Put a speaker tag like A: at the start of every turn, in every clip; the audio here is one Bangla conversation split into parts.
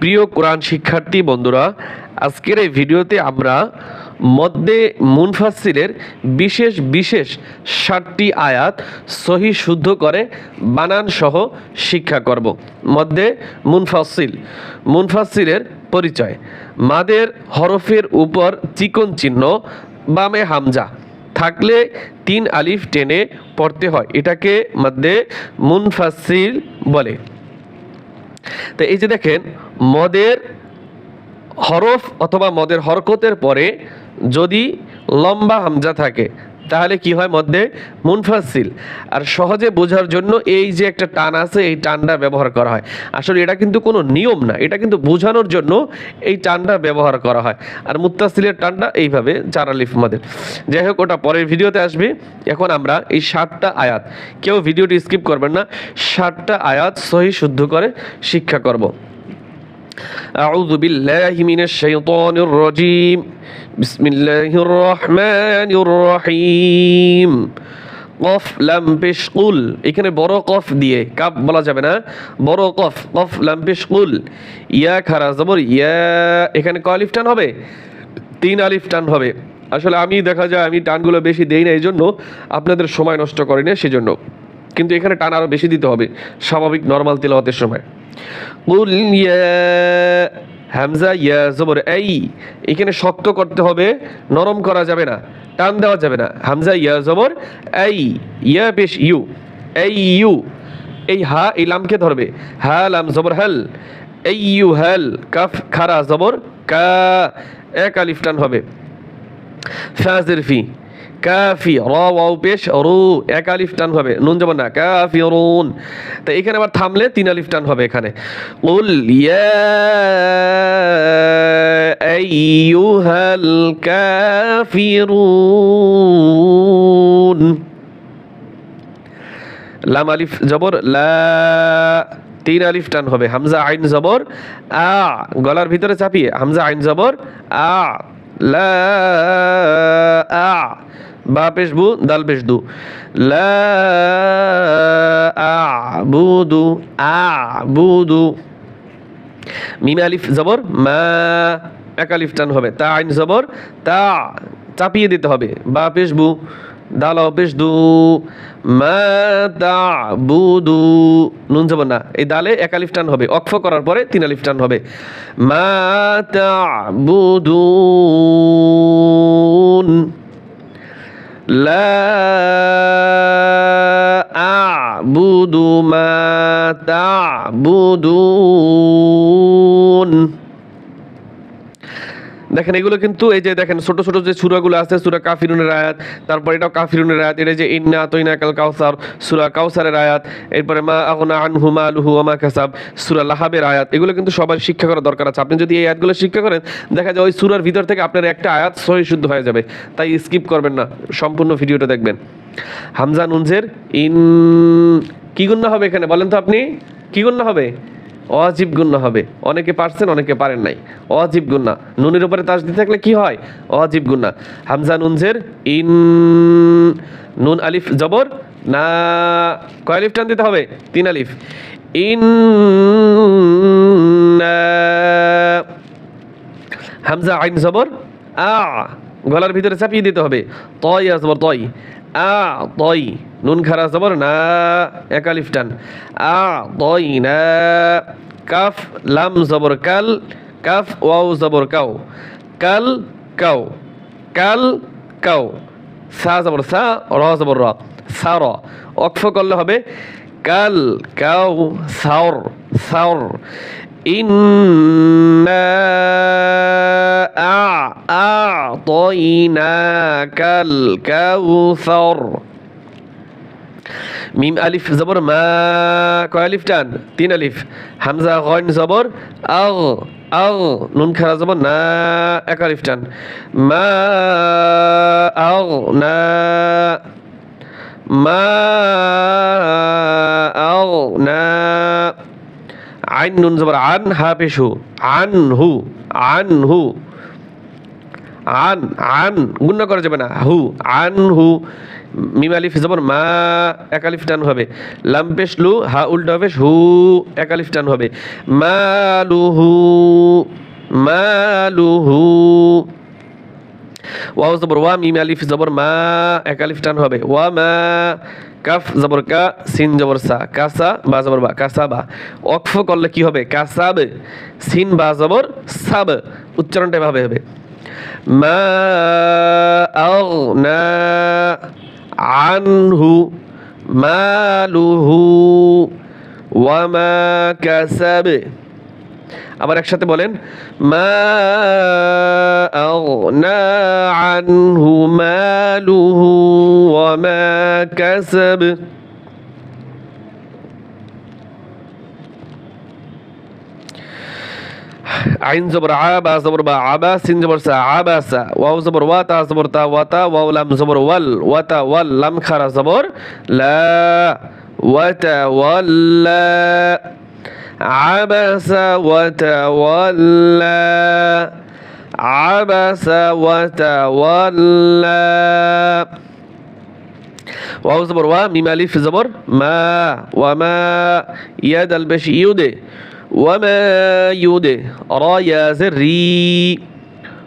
A: প্রিয় কোরআন শিক্ষার্থী বন্ধুরা, আজকের এই ভিডিওতে আমরা মধ্যে মুনফাসিলের বিশেষ বিশেষ ষাটটি আয়াত সহি শুদ্ধ করে বানান সহ শিক্ষা করব। মধ্যে মুনফাসিল মুনফাসিলের পরিচয়। মাদের হরফের উপর চিকন চিহ্ন, বামে হামজা। থাকলে তিন আলিফ টেনে পড়তে হয়। এটাকে মধ্যে মুনফাসিল বলে। তো এই যে দেখেন মদের হরফ অথবা মদের হরকতের পরে যদি লম্বা হামজা থাকে তাহলে কি হয় মধ্যে? মুনফাসিল আর সহজে বোঝার জন্য এই যে একটা টান আছে, এই টানটা ব্যবহার করা হয়। আসলে এটা কিন্তু কোনো নিয়ম না, এটা কিন্তু বোঝানোর জন্য এই টানটা ব্যবহার করা হয়। আর মুত্তাসিলের টানটা এইভাবে চার আলিফ মদের যাই হোক, ওটা পরের ভিডিওতে আসবে। এখন আমরা এই ষাটটা আয়াত। কেউ ভিডিওটি স্কিপ করবেন না ষাটটা আয়াত সহি শুদ্ধ করে শিক্ষা করব। أعوذ بالله من الشيطان الرجيم بسم الله الرحمن الرحيم কফ লাম পেশ কুল এখানে বড় কফ দিয়ে কাপ বলা যাবে না বড় কফ কফ লাম পেশ কুল ইয়া খারা জবর ইয়া এখানে ক আলিফ টান হবে তিন আলিফ টান হবে আসলে আমি দেখা যায় আমি টানগুলো বেশি দেই না এই জন্য আপনাদের সময় নষ্ট করি না সেজন্য কিন্তু এখানে টান আরও বেশি দিতে হবে স্বাভাবিক নর্মাল তেলাওয়াতের সময় কুল হামজা ইয়া জবর এই এখানে শক্ত করতে হবে, নরম করা যাবে না, টান দেওয়া যাবে না। হামজা, ইয়া, জবর এই ইয়া বেশ ইউ এই ইউ, এই হা, এই লামকে ধরবে। হা, লাম, জবর, হাল এই ইউ, হাল, কাফ, খারা, জবর, কা, এক আলিফ টান হবে। ফাজির ফি কাফি র ওয়াও পেশ রু এক আলিফ টান হবে নুন যাব না কাফি রুন তা এখানে আবার থামলে তিন আলিফ টান হবে এখানে। ইয়া আইয়ুহাল কাফিরুন। লাম আলিফ জবর, লা তিন আলিফ টান হবে। হামজা আইন জবর, আ, গলার ভিতরে চাপিয়ে, হামজা আইন জবর, আ, লা, আ। বা পেশ বু দাল পেশ দু। লা আ বুদু আ বুদু মিম আলিফ জবর, মা, এক আলিফ টান হবে। তা আইন জবর, তা চাপিয়ে দিতে হবে। বা পেশ বু দাল পেশ দু। মা তা বুদু। নুন যাব না, এই দালে এক আলিফ টান হবে। অক্ফ করার পরে তিন আলিফ টান হবে। মা তা বুদুন لا أعبد ما تعبدون. দেখেন, এগুলো কিন্তু এই যে দেখেন, ছোট ছোট যে সুরাগুলো আছে, সুরা কাফিরুনের আয়াত, তারপর এটাও কাফিরুনের আয়াত এটা যে, ইন্না তৈনা কাল কাউসার সুরা কাউসারের আয়াত, এরপরে মা আগনা আনহু মা আলুহু আমা কাসাব সুরা লাহাবের আয়াত, এগুলো কিন্তু সবার শিক্ষা করা দরকার আছে। আপনি যদি এই আয়াতগুলো শিক্ষা করেন, দেখা যায় ওই সুরার ভিতর থেকে আপনার একটা আয়াত সহি শুদ্ধ হয়ে যাবে। তাই স্কিপ করবেন না, সম্পূর্ণ ভিডিওটা দেখবেন। হামজা নুনজের ইন কি গুণ হবে এখানে বলেন তো আপনি? কি গুণ হবে? অজীব গুন্না হবে। অনেকে পারছেন, অনেকে পারেন নাই। অজীব গুন্না। নুনের উপরে তাস দিতে থাকলে কি হয়? অজীব গুন্না। হামজা নুনজের ইন নুন আলিফ জবর, না, কয় আলিফ টান দিতে হবে? তিন আলিফ। ইন হামজা আইন জবর, আ, গলার ভিতরে চাপিয়ে দিতে হবে। তয় জবর, তয়। আ তয় নুন খারা জবর না, এক আলিফ টান। আ তয় না, কাফ, লাম জবর কাল, কাফ, ওয়াও জবর কাউ কাল কাউ কাল কাউ সা জবর, সা, র জবর, র। সা, র। অক্ষ করলে হবে কাল কাউ সাউর সাউর إنا أعطيناك الكوثر মিম আলিফ জবর মা কয় আলিফ টান তিন আলিফ হামজা গয়ন জবর আগ আগ নুন খারা জবর না এক আলিফ টান মা আগ না মা আগ না আইন নুন জবর, আন হা পেশু আন হু আন হু, আন আন গুণ্য করা যাবে না, হু, আন হু, মিম আলিফ জবর, মা, এক আলিফ টান হবে। লাম পেশ লু, হা উল্টা হবে হু এক টান হবে। মালুহু মালুহু ওয়াও জবর, ওয়া মিম জবর, মা, এক টান হবে। ওয়া মা কাফ, জবর কা, সিন, জবর সা। কাসা, বা, জবর বা। কাসা, বা। অক্ফ করলে কি হবে? কাসাব, সিন, বা, জবর সাব। উচ্চারণটা এভাবে হবে। মা আগনা আনহু মালুহু ওয়া মা কাসাব। আবার একসাথে বলেন ওয়া আইন জবর আবা জবর বা আবা সিন জবর সা আবাসা ওয়াও জবর ওয়াতা জবর তা ওয়াতা ওয়াও লাম জবর ওয়াল ওয়াতা ওয়াল লাম খারা জবর লা ওয়াতা ওয়াল্লা عبس وتولى. عبس وتولى. واو زبر وا ميم الف زبر. ما وما يد البش يودي وما يودي را يا زري.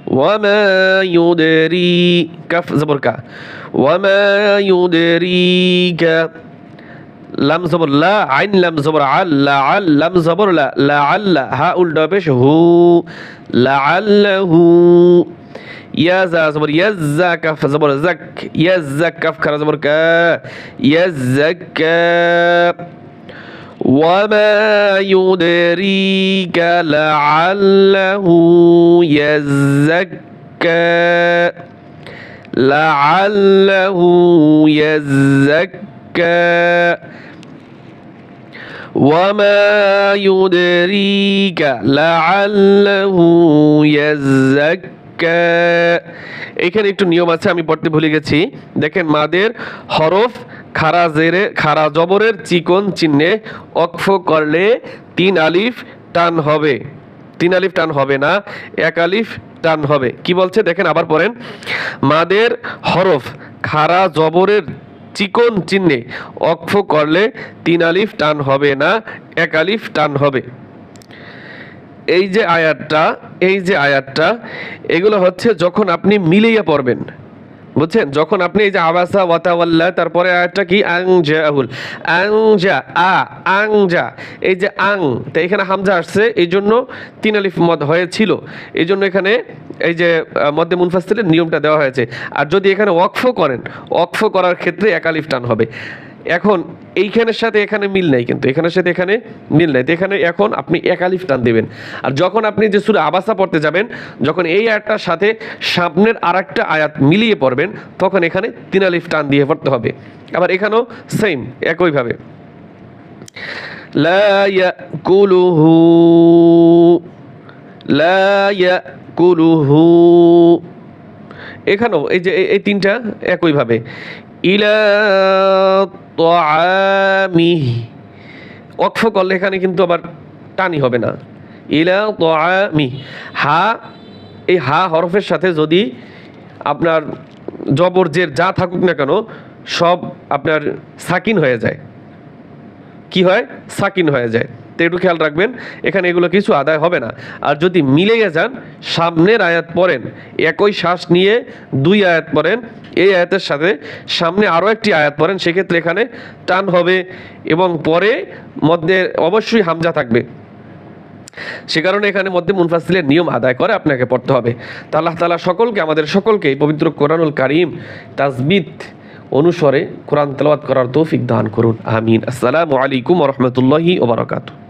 A: وما يدري كف زبر كا. وما يدريك লাম জবর লা আইন লাম জবর আল লা আল লাম জবর লা লা আল্লা হা উল্টা পেশ হু লা আল্লাহু ইয়াজা জবর ইয়াজ্জা কাফ জবর জাক ইয়াজ্জা কাফ খারা জবর কা ইয়াজ্জাকা وما يدريك لعله يزكى لعله يزكى وما يدريك لعله يزكى এখানে একটু নিয়ম আছে আমি পড়তে ভুলে গেছি দেখেন মাদের হরফ খারা জেরে খারা জবরের চিকন চিহ্নে অক্ফ করলে তিন আলিফ টান হবে তিন আলিফ টান হবে না এক আলিফ টান হবে কি বলছে দেখেন আবার পড়েন মাদের হরফ খারা জবরের চিকন চিহ্নে। অক্ফ করলে তিন আলিফ টান হবে না, এক আলিফ টান হবে। এই যে আয়াতটা, এই যে আয়াতটা, এগুলো হচ্ছে যখন আপনি মিলিয়ে পড়বেন। বুঝছেন? যখন আপনি এই যে আবাসা ওয়াতাওয়াল্লা, তারপরে আয়াতটা কি? আং জাহুল আং জা, আ, আং জা। এই যে আং, তো এখানে হামজা আসছে, এই জন্য তিন আলিফ মদ হয়েছিল। এই জন্য এখানে এই যে মধ্যে মুনফাসিলের নিয়মটা দেওয়া হয়েছে। আর যদি এখানে ওয়াকফ করেন ওয়াকফ করার ক্ষেত্রে একালিফ টান হবে। এখন এইখানের সাথে এখানে মিল নাই কিন্তু এখানের সাথে এখানে মিল নাই। তো এখানে এখন আপনি একালিফ টান দেবেন। আর যখন আপনি যে সুরে আবাসা পড়তে যাবেন, যখন এই আয়াতটার সাথে সামনের আর একটা আয়াত মিলিয়ে পড়বেন, তখন এখানে তিনালিফ টান দিয়ে পড়তে হবে। আবার এখানেও সেম একইভাবে। লা ইয়াকুলুহু, লা ইয়া কুলুহু এখানেও এই যে এই তিনটা একইভাবে। ইলা অক্ষ করলে এখানে কিন্তু আবার টানি হবে না। ইলা তোয়ামি হা, এই হা হরফের সাথে যদি আপনার জবর জের যা থাকুক না কেন, সব আপনার সাকিন হয়ে যায়। কি হয়? সাকিন হয়ে যায়। তো একটু খেয়াল রাখবেন, এখানে এগুলো কিছু আদায় হবে না। আর যদি মিলে যান, সামনের আয়াত পড়েন, একই শ্বাস নিয়ে দুই আয়াত পড়েন, এই আয়াতের সাথে সামনে আরও একটি আয়াত পড়েন, সেক্ষেত্রে এখানে টান হবে এবং পরে মধ্যে অবশ্যই হামজা থাকবে। সে কারণে এখানে মধ্যে মুনফাসিলের নিয়ম আদায় করে আপনাকে পড়তে হবে। তা আল্লাহ তালা সকলকে, আমাদের সকলকে পবিত্র কোরআনুল কারিম তাজবিদ অনুসরে কোরআন তেলাওয়াত করার তৌফিক দান করুন। আমিন। আসসালামু আলাইকুম রহমতুল্লাহি ওবরাকাতু